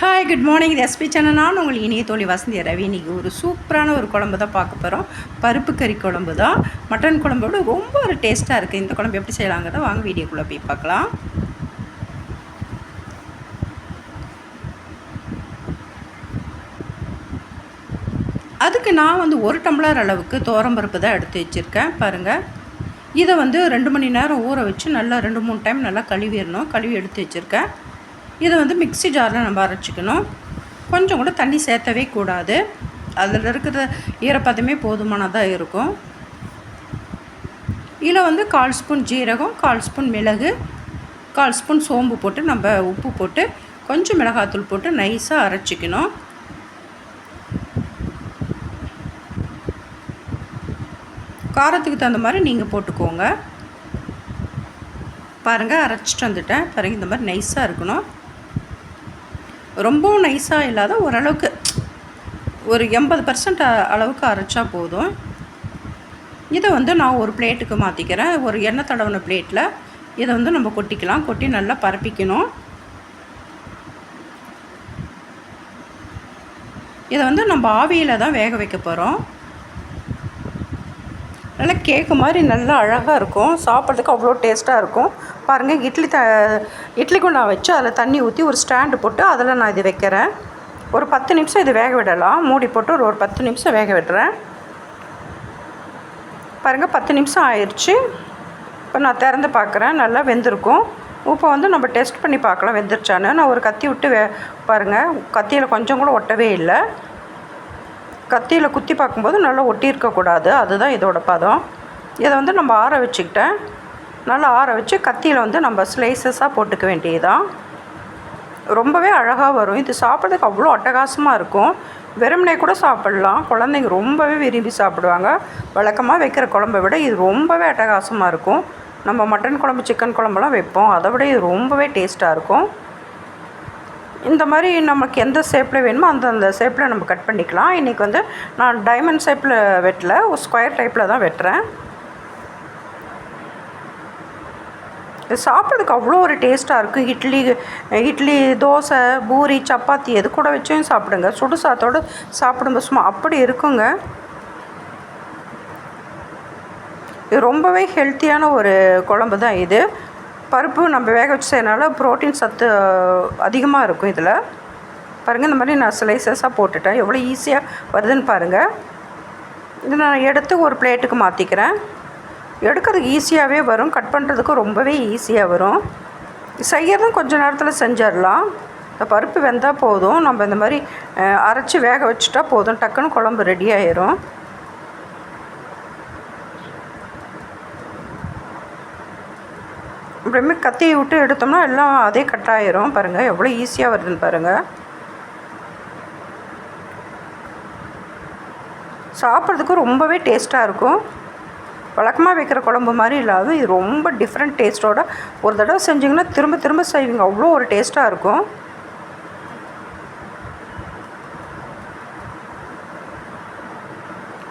Hi good morning இது SP channel நான் உங்கள் இனிய தோழி வசந்தி ரவி. இன்றைக்கி ஒரு சூப்பரான ஒரு குழம்பு தான் பார்க்க போகிறோம் பருப்பு கறி குழம்பு தான். மட்டன் குழம்போட ரொம்ப ஒரு டேஸ்ட்டாக இருக்குது இந்த குழம்பு எப்படி செய்யலாங்கிறத வாங்க வீடியோக்குள்ளே போய் பார்க்கலாம். அதுக்கு நான் வந்து ஒரு டம்ளர் அளவுக்கு பருப்பு தான் எடுத்து வச்சுருக்கேன். பாருங்கள் இதை வந்து ரெண்டு மணி நேரம் ஊற வச்சு நல்லா ரெண்டு மூணு டைம் நல்லா கழுவிடணும். கழுவி எடுத்து வச்சுருக்கேன். இதை வந்து மிக்ஸி ஜாரில் நம்ம அரைச்சிக்கணும். கொஞ்சம் கூட தண்ணி சேர்த்தவே கூடாது. அதில் இருக்கிற ஈரப்பதமே போதுமானதாக இருக்கும். இதில் வந்து கால் ஸ்பூன் ஜீரகம் கால் ஸ்பூன் மிளகு கால் ஸ்பூன் சோம்பு போட்டு நம்ம உப்பு போட்டு கொஞ்சம் மிளகாத்தூள் போட்டு நைஸாக அரைச்சிக்கணும். காரத்துக்கு தகுந்த மாதிரி நீங்கள் போட்டுக்கோங்க. பாருங்கள் அரைச்சிட்டு வந்துட்டேன். பாருங்கள் இந்த மாதிரி நைஸாக இருக்கணும். ரொம்பவும் நைஸாக இல்லாத ஓரளவுக்கு ஒரு எண்பது பர்சன்ட் அளவுக்கு அரைச்சா போதும். இதை வந்து நான் ஒரு பிளேட்டுக்கு மாற்றிக்கிறேன் ஒரு எண்ணெய் தடவின பிளேட்டில் இதை வந்து நம்ம கொட்டிக்கலாம். கொட்டி நல்லா பரப்பிக்கணும். இதை வந்து நம்ம ஆவியில் தான் வேக வைக்க போகிறோம் நல்லா கேக்கு மாதிரி நல்லா அழகாக இருக்கும். சாப்பிட்றதுக்கு அவ்வளோ டேஸ்ட்டாக இருக்கும். பாருங்கள் இட்லி த இட்லிக்கும் நான் வச்சு அதில் தண்ணி ஊற்றி ஒரு ஸ்டாண்டு போட்டு அதில் நான் இது வைக்கிறேன். ஒரு பத்து நிமிஷம் இது வேக விடலாம். மூடி போட்டு ஒரு ஒரு பத்து நிமிஷம் வேக விடுறேன். பாருங்கள் பத்து நிமிஷம் ஆயிடுச்சு இப்போ நான் திறந்து பார்க்குறேன் நல்லா வெந்திருக்கும். இப்போ வந்து நம்ம டெஸ்ட் பண்ணி பார்க்கலாம். வெந்துருச்சான்னு. நான் ஒரு கத்தி விட்டு வே பாருங்கள் கத்தியில் கொஞ்சம் கூட ஒட்டவே இல்லை. கத்தியில் குத்தி பார்க்கும்போது நல்லா ஒட்டி இருக்கக்கூடாது அதுதான் இதோட பதம். இதை வந்து நம்ம ஆற வச்சுக்கிட்டேன். நல்லா ஆற வச்சு கத்தியில் வந்து நம்ம ஸ்லைசஸாக போட்டுக்க வேண்டியதுதான். ரொம்பவே அழகாக வரும். இது சாப்பிட்றதுக்கு அவ்வளோ அட்டகாசமாக இருக்கும். வெறுமனே கூட சாப்பிட்லாம். குழந்தைங்க ரொம்பவே விரும்பி சாப்பிடுவாங்க. வழக்கமாக வைக்கிற குழம்பை விட இது ரொம்பவே அட்டகாசமாக இருக்கும். நம்ம மட்டன் குழம்பு சிக்கன் குழம்புலாம் வைப்போம். அதை விட இது ரொம்பவே டேஸ்ட்டாக இருக்கும். இந்த மாதிரி நமக்கு எந்த ஷேப்பில் வேணுமோ அந்த அந்த ஷேப்பில் நம்ம கட் பண்ணிக்கலாம். இன்றைக்கி வந்து நான் டைமண்ட் ஷேப்பில் வெட்டல ஒரு ஸ்கொயர் டைப்பில் தான் வெட்டுறேன். இது சாப்பிட்றதுக்கு அவ்வளோ ஒரு டேஸ்ட்டாக இருக்குது இட்லி இட்லி தோசை பூரி சப்பாத்தி எது கூட வச்சும் சாப்பிடுங்க. சுடு சாத்தோடு சாப்பிடும்போது சும்மா அப்படி இருக்குங்க. இது ரொம்பவே ஹெல்த்தியான ஒரு குழம்பு தான் இது. பருப்பு நம்ம வேக வச்சு செய்யறனால ப்ரோட்டீன் சத்து அதிகமாக இருக்கும் இதில். பாருங்கள் இந்த மாதிரி நான் ஸ்லைசஸாக போட்டுட்டேன். எவ்வளோ ஈஸியாக வருதுன்னு பாருங்கள் இது நான் எடுத்து ஒரு பிளேட்டுக்கு மாற்றிக்கிறேன் எடுக்கிறதுக்கு ஈஸியாகவே வரும். கட் பண்ணுறதுக்கு ரொம்பவே ஈஸியாக வரும். செய்யறதும் கொஞ்சம் நேரத்தில் செஞ்சிடலாம். இந்த பருப்பு வெந்தால் போதும். நம்ம இந்த மாதிரி அரைச்சி வேக வச்சுட்டா போதும். டக்குன்னு குழம்பு ரெடி ஆயிரும். அப்படியே கத்தியை விட்டு எடுத்தோம்னா எல்லாம் அதே கட் ஆயிரும். பாருங்கள் எவ்வளோ ஈஸியாக வருதுன்னு பாருங்கள் சாப்பிட்றதுக்கும் ரொம்பவே டேஸ்ட்டாக இருக்கும். வழக்கமாக வைக்கிற குழம்பு மாதிரி இல்லாத இது ரொம்ப டிஃப்ரெண்ட் டேஸ்ட்டோட ஒரு தடவை செஞ்சிங்கன்னா திரும்ப திரும்ப செய்வீங்க. அவ்வளோ ஒரு டேஸ்ட்டாக இருக்கும்.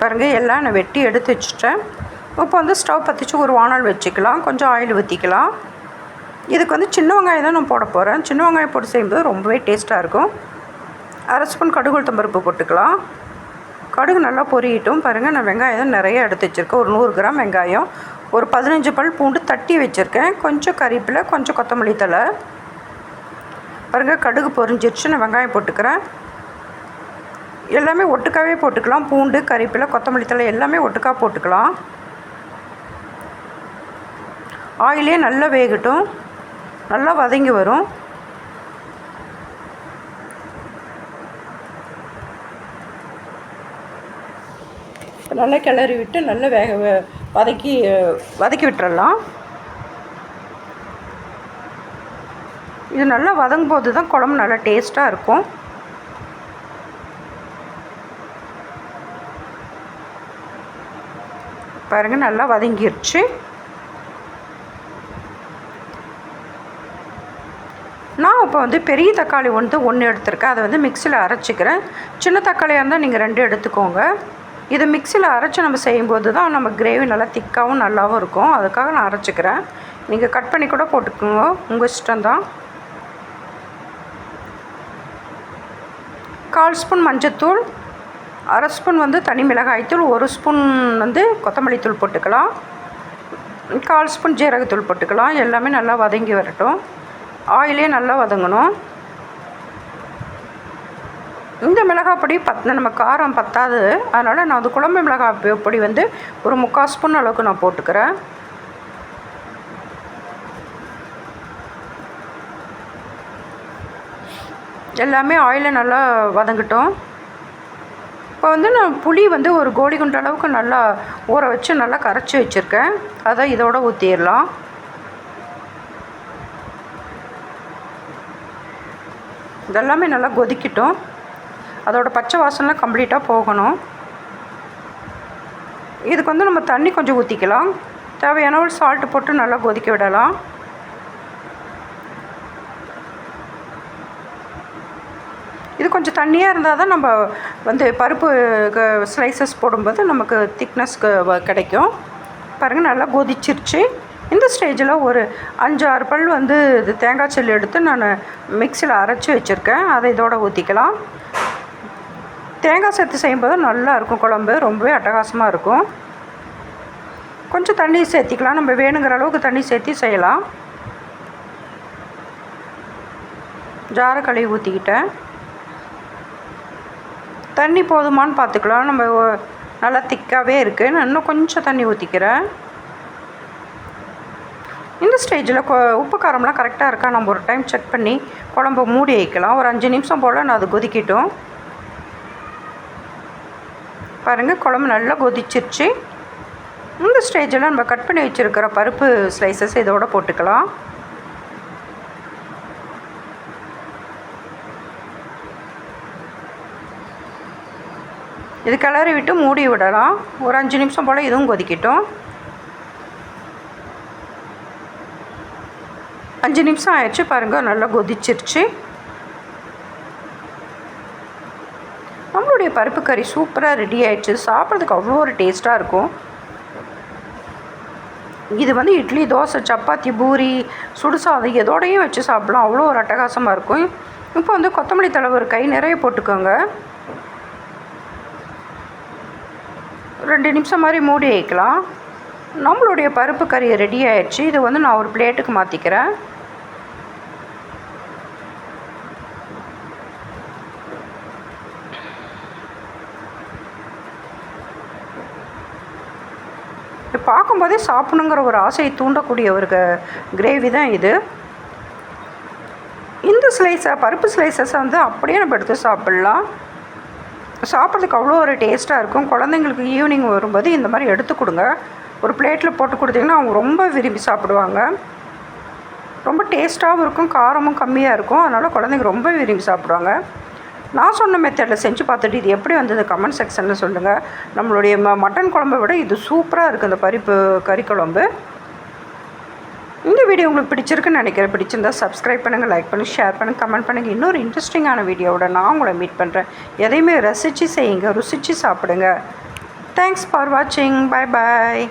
பாருங்கள் எல்லாம் நான் வெட்டி எடுத்து வச்சுட்டேன். இப்போ வந்து ஸ்டவ் பற்றிச்சு ஒரு வானல் வச்சுக்கலாம். கொஞ்சம் ஆயில் ஊற்றிக்கலாம் இதுக்கு வந்து சின்ன வெங்காயம் தான் நான் போட போகிறேன் சின்ன வெங்காயம் போட்டு செய்யும்போது ரொம்பவே டேஸ்ட்டாக இருக்கும். அரை ஸ்பூன் கடுகு உளுத்தம்பருப்பு போட்டுக்கலாம். கடுகு நல்லா பொரியட்டும். பாருங்கள் நான் வெங்காயம் தான் நிறைய எடுத்து வச்சுருக்கேன். ஒரு நூறு கிராம் வெங்காயம். ஒரு பதினஞ்சு பல் பூண்டு தட்டி வச்சுருக்கேன். கொஞ்சம் கறிப்பில் கொஞ்சம் கொத்தமல்லி தலை பாருங்கள் கடுகு பொரிஞ்சிருச்சு. நான் வெங்காயம் போட்டுக்கிறேன். எல்லாமே ஒட்டுக்காவே போட்டுக்கலாம். பூண்டு கறிப்பில் கொத்தமல்லி தலை எல்லாமே ஒட்டுக்கா போட்டுக்கலாம். ஆயிலே நல்லா வேகட்டும். நல்லா வதங்கி வரும். நல்லா கிளறி விட்டு நல்லா வேக வதக்கி வதக்கி விட்டுறலாம். இது நல்லா வதங்கும் போது தான் குழம்பு நல்லா டேஸ்ட்டாக இருக்கும். பாருங்கள் நல்லா வதங்கிருச்சு நான் இப்போ வந்து பெரிய தக்காளி வந்து ஒன்று எடுத்திருக்கேன். அதை வந்து மிக்சியில் அரைச்சிக்கிறேன். சின்ன தக்காளியாக இருந்தால் நீங்கள் ரெண்டு எடுத்துக்கோங்க. இதை மிக்சியில் அரைச்சி நம்ம செய்யும்போது தான் நம்ம கிரேவி நல்லா திக்காகவும் நல்லாவும் இருக்கும். அதுக்காக நான் அரைச்சிக்கிறேன். நீங்கள் கட் பண்ணி கூட போட்டுக்கோங்க. உங்கள் இஷ்டம்தான் கால் ஸ்பூன் மஞ்சத்தூள் அரை ஸ்பூன் வந்து தனி மிளகாய்த்தூள் ஒரு ஸ்பூன் வந்து கொத்தமல்லி தூள் போட்டுக்கலாம். கால் ஸ்பூன் ஜீரகத்தூள் போட்டுக்கலாம். எல்லாமே நல்லா வதங்கி வரட்டும். ஆயிலே நல்லா வதங்கணும். இந்த மிளகாய் பொடி பத் நம்ம காரம் பத்தாது. அதனால் நான் அது குழம்பு மிளகாய் பொ- பொடி வந்து ஒரு முக்கால் ஸ்பூன் அளவுக்கு நான் போட்டுக்கிறேன். எல்லாமே ஆயிலில் நல்லா வதங்கட்டும். இப்போ வந்து நான் புளி வந்து ஒரு கோடி குண்ட அளவுக்கு நல்லா ஊற வச்சு நல்லா கரைச்சி வச்சுருக்கேன். அதை இதோட ஊற்றிடலாம் இதெல்லாமே நல்லா கொதிக்கட்டும். அதோட பச்சை வாசனைலாம் கம்ப்ளீட்டாக போகணும். இதுக்கு வந்து நம்ம தண்ணி கொஞ்சம் ஊற்றிக்கலாம் தேவையான ஒரு சால்ட்டு போட்டு நல்லா கொதிக்க விடலாம். இது கொஞ்சம் தண்ணியாக இருந்தால் தான் நம்ம வந்து பருப்பு ஸ்லைசஸ் போடும்போது நமக்கு திக்னஸ் கிடைக்கும். பாருங்கள் நல்லா கொதிச்சிருச்சு. இந்த ஸ்டேஜில் ஒரு அஞ்சு ஆறு பல் வந்து இது தேங்காய் செல்லு எடுத்து நான் மிக்சியில் அரைச்சி வச்சுருக்கேன். அதை இதோட ஊற்றிக்கலாம் தேங்காய் சேர்த்து செய்யும்போது நல்லா இருக்கும் குழம்பு. ரொம்பவே அட்டகாசமாக இருக்கும். கொஞ்சம் தண்ணி சேர்த்திக்கலாம். நம்ம வேணுங்கிற அளவுக்கு தண்ணி சேர்த்தி செய்யலாம். ஜார கழுவி ஊற்றிக்கிட்டேன் தண்ணி போதுமான்னு பார்த்துக்கலாம். நம்ம நல்லா திக்காகவே இருக்குது நான் இன்னும் கொஞ்சம் தண்ணி ஊற்றிக்கிறேன் இந்த ஸ்டேஜில் கொ உப்பு காரம்லாம் கரெக்டாக இருக்கா? நம்ம ஒரு டைம் செக் பண்ணி குழம்பு மூடி வைக்கலாம். ஒரு அஞ்சு நிமிஷம் போல் நான் அது கொதிக்கிட்டோம். பாருங்கள் குழம்பு நல்லா கொதிச்சிருச்சு. இந்த ஸ்டேஜில் நம்ம கட் பண்ணி வச்சுருக்கிற பருப்பு ஸ்லைசஸ் இதோட போட்டுக்கலாம். இது கிளறி விட்டு மூடி விடலாம். ஒரு அஞ்சு நிமிஷம் போல் இதுவும் கொதிக்கட்டும். அஞ்சு நிமிஷம் ஆயிடுச்சு பாருங்கள் நல்லா கொதிச்சிருச்சு. நம்மளுடைய பருப்பு கறி சூப்பராக ரெடி ஆயிடுச்சு. சாப்பிட்றதுக்கு அவ்வளோ ஒரு டேஸ்ட்டாக இருக்கும். இது வந்து இட்லி தோசை சப்பாத்தி பூரி சுடுசாதம் எதோடையும் வச்சு சாப்பிடலாம். அவ்வளோ ஒரு அட்டகாசமாக இருக்கும். இப்போ வந்து கொத்தமல்லி தலைவர் ஒரு கை நிறைய போட்டுக்கோங்க. ரெண்டு நிமிஷம் மாதிரி மூடி வைக்கலாம். நம்மளுடைய பருப்பு கறி ரெடி ஆயிடுச்சு. இது வந்து நான் ஒரு பிளேட்டுக்கு மாற்றிக்கிறேன் பார்க்கும்போதே சாப்பிடணுங்கிற ஒரு ஆசையை தூண்டக்கூடிய ஒரு கிரேவி தான் இது. இந்த ஸ்லைஸை பருப்பு ஸ்லைசஸை வந்து அப்படியே நம்ம எடுத்து சாப்பிட்லாம். சாப்பிட்றதுக்கு அவ்வளோ ஒரு டேஸ்ட்டாக இருக்கும். குழந்தைங்களுக்கு ஈவினிங் வரும்போது இந்த மாதிரி எடுத்து கொடுங்க. ஒரு பிளேட்டில் போட்டு கொடுத்தீங்கன்னா அவங்க ரொம்ப விரும்பி சாப்பிடுவாங்க. ரொம்ப டேஸ்ட்டாகவும் இருக்கும் காரமும் கம்மியாக இருக்கும். அதனால் குழந்தைங்க ரொம்ப விரும்பி சாப்பிடுவாங்க. நான் சொன்ன மெத்தடில் செஞ்சு பார்த்துட்டு இது எப்படி வந்தது? கமெண்ட் செக்ஷனில் சொல்லுங்கள் நம்மளுடைய ம மட்டன் குழம்பை விட இது சூப்பராக இருக்குது இந்த பருப்பு கறி குழம்பு. இந்த வீடியோ உங்களுக்கு பிடிச்சிருக்குன்னு நினைக்கிறேன். பிடிச்சிருந்தா சப்ஸ்கிரைப் பண்ணுங்கள் லைக் பண்ணுங்கள் ஷேர் பண்ணுங்கள் கமெண்ட் பண்ணுங்கள் இன்னொரு இன்ட்ரெஸ்டிங்கான வீடியோவோட நான் உங்களை மீட் பண்ணுறேன் எதையுமே ரசித்து செய்யுங்க ருசித்து சாப்பிடுங்க. தேங்க்ஸ் ஃபார் வாட்சிங் பை பாய்